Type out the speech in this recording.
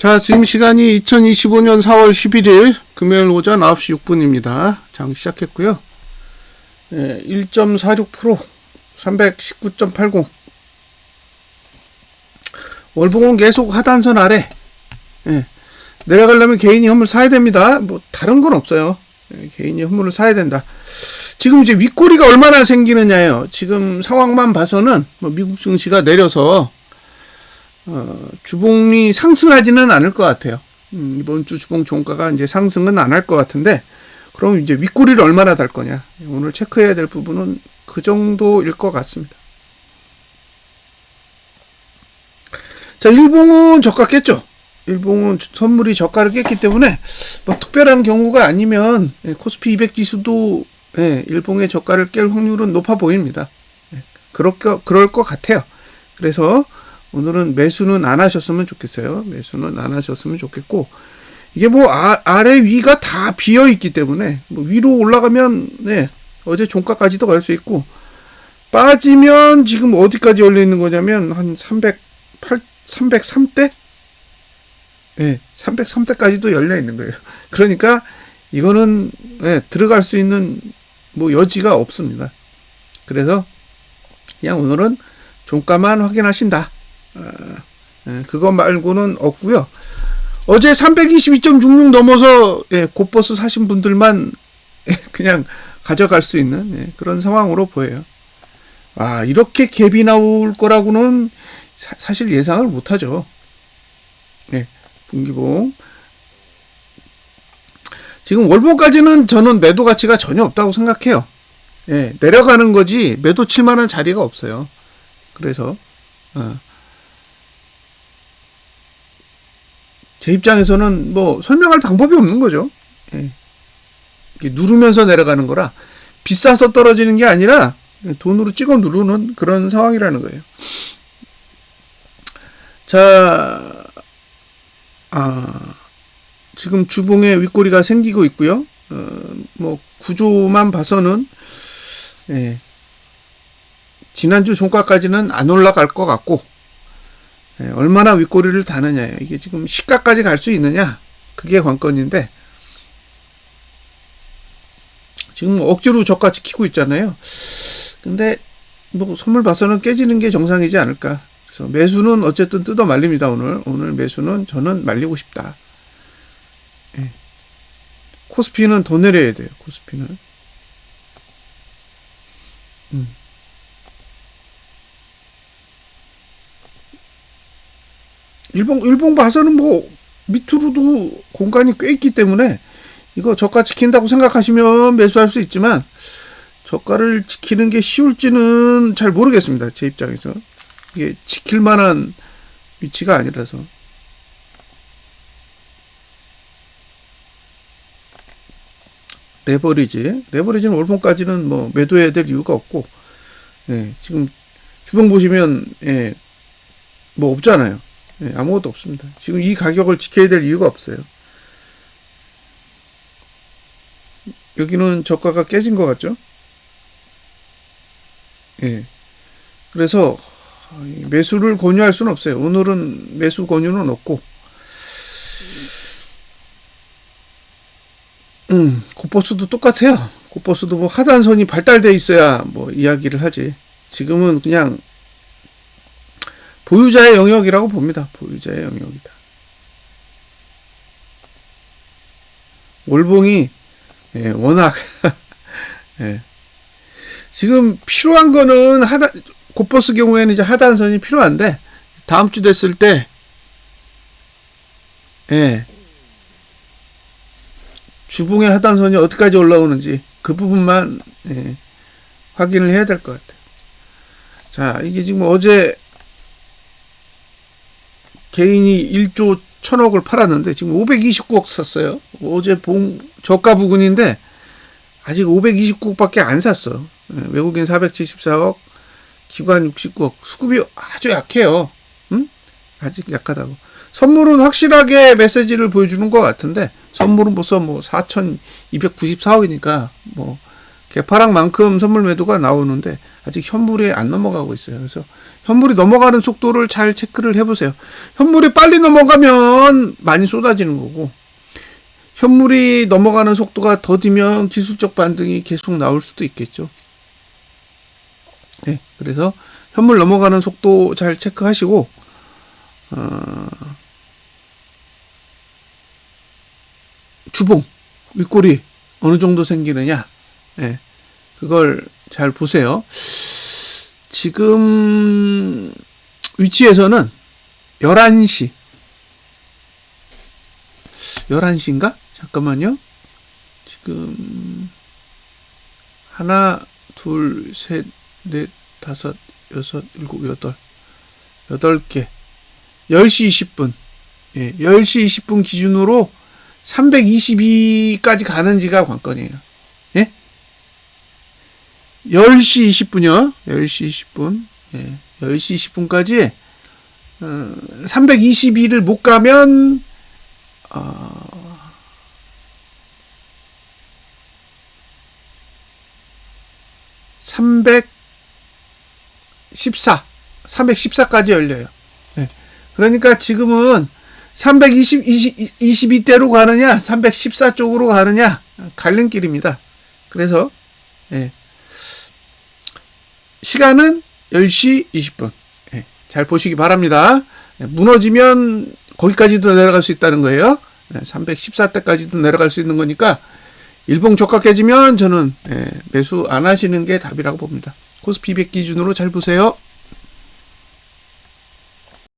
자, 지금 시간이 2025년 4월 11일 금요일 오전 9시 6분입니다. 장 시작했고요. 예, 1.46% 319.80 월봉은 계속 하단선 아래 예, 내려가려면 개인이 현물 사야 됩니다. 뭐 다른 건 없어요. 예, 개인이 현물을 사야 된다. 지금 이제 윗꼬리가 얼마나 생기느냐예요. 지금 상황만 봐서는 뭐 미국 증시가 내려서 어, 주봉이 상승하지는 않을 것 같아요. 음, 이번 주 주봉 종가가 이제 상승은 안 할 것 같은데, 그럼 이제 윗꼬리를 얼마나 달 거냐. 오늘 체크해야 될 부분은 그 정도일 것 같습니다. 자, 일봉은 저가 깼죠. 일봉은 선물이 저가를 깼기 때문에 뭐 특별한 경우가 아니면 예, 코스피 200 지수도 예, 일봉의 저가를 깰 확률은 높아 보입니다. 예, 그럴 거 그럴 것 같아요. 그래서 오늘은 매수는 안 하셨으면 좋겠어요. 매수는 안 하셨으면 좋겠고 이게 뭐 아, 아래 위가 다 비어 있기 때문에 뭐 위로 올라가면 네 어제 종가까지도 갈 수 있고 빠지면 지금 어디까지 열려 있는 거냐면 한 308, 303대? 네, 303대까지도 열려 있는 거예요. 그러니까 이거는 네, 들어갈 수 있는 뭐 여지가 없습니다. 그래서 그냥 오늘은 종가만 확인하신다. 아, 예, 그거 말고는 없고요. 어제 322.66 넘어서 예, 곧버스 사신 분들만 예, 그냥 가져갈 수 있는 예, 그런 상황으로 보여요. 아 이렇게 갭이 나올 거라고는 사, 실 예상을 못하죠. 예, 분기봉 지금 월봉까지는 저는 매도 가치가 전혀 없다고 생각해요. 예, 내려가는 거지 매도 칠 만한 자리가 없어요. 그래서 어. 제 입장에서는 뭐 설명할 방법이 없는 거죠. 예. 누르면서 내려가는 거라 비싸서 떨어지는 게 아니라 돈으로 찍어 누르는 그런 상황이라는 거예요. 자, 아, 지금 주봉에 윗꼬리가 생기고 있고요. 어, 뭐 구조만 봐서는 예, 지난주 종가까지는 안 올라갈 것 같고 예, 얼마나 윗꼬리를 다느냐예요. 이게 지금 시가까지 갈 수 있느냐? 그게 관건인데 지금 억지로 저가 지키고 있잖아요. 근데 뭐 선물 봐서는 깨지는 게 정상이지 않을까. 그래서 매수는 어쨌든 뜯어 말립니다. 오늘 오늘 매수는 저는 말리고 싶다. 예. 코스피는 더 내려야 돼요. 코스피는. 음. 일본 일본 봐서는 뭐 밑으로도 공간이 꽤 있기 때문에 이거 저가 지킨다고 생각하시면 매수할 수 있지만 저가를 지키는 게 쉬울지는 잘 모르겠습니다. 제 입장에서 이게 지킬 만한 위치가 아니라서 레버리지 레버리지는 월봉까지는 뭐 매도해야 될 이유가 없고 예, 지금 주봉 보시면 예, 뭐 없잖아요. 예, 아무것도 없습니다. 지금 이 가격을 지켜야 될 이유가 없어요. 여기는 저가가 깨진 것 같죠? 예. 그래서 매수를 권유할 수는 없어요. 오늘은 매수 권유는 없고, 음, 고버스도 똑같아요. 고버스도 뭐 하단선이 발달돼 있어야 뭐 이야기를 하지. 지금은 그냥 보유자의 영역이라고 봅니다. 보유자의 영역이다. 월봉이 예, 워낙 예. 지금 필요한 거는 하단 곧버스 경우에는 이제 하단선이 필요한데 다음 주 됐을 때 예. 주봉의 하단선이 어디까지 올라오는지 그 부분만 예, 확인을 해야 될 것 같아요. 자, 이게 지금 어제 개인이 1조 1000억을 팔았는데 지금 529억 샀어요. 어제 봉 저가 부근인데 아직 529억밖에 안 샀어. 예, 외국인 474억, 기관 69억. 수급이 아주 약해요. 응? 아직 약하다고. 선물은 확실하게 메시지를 보여주는 것 같은데 선물은 벌써 뭐 4,294억이니까 뭐 개파락만큼 선물 매도가 나오는데 아직 현물이 안 넘어가고 있어요. 그래서 현물이 넘어가는 속도를 잘 체크를 해보세요. 현물이 빨리 넘어가면 많이 쏟아지는 거고 현물이 넘어가는 속도가 더디면 기술적 반등이 계속 나올 수도 있겠죠. 네, 그래서 현물 넘어가는 속도 잘 체크하시고 어, 주봉 윗골이 어느 정도 생기느냐, 예, 그걸 잘 보세요. 지금 위치에서는 11시 11시인가? 잠깐만요. 지금 하나, 둘, 셋, 넷, 다섯, 여섯, 일곱, 여덟 여덟 개 10시 20분 예, 10시 20분 기준으로 322까지 가는지가 관건이에요. 예? 10시 20분이요. 10시 20분. 예. 10시 20분까지 어, 322를 못 가면 어, (314) 314까지 열려요. 예. 그러니까 지금은 320, 20, 22대로 가느냐, 314 쪽으로 가느냐, 갈림길입니다. 그래서, 예. 시간은 10시 20분. 예. 잘 보시기 바랍니다. 예. 무너지면 거기까지도 내려갈 수 있다는 거예요. 예. 314대까지도 내려갈 수 있는 거니까, 일봉 깨지면 저는 예. 매수 안 하시는 게 답이라고 봅니다. 코스피 200 기준으로 잘 보세요.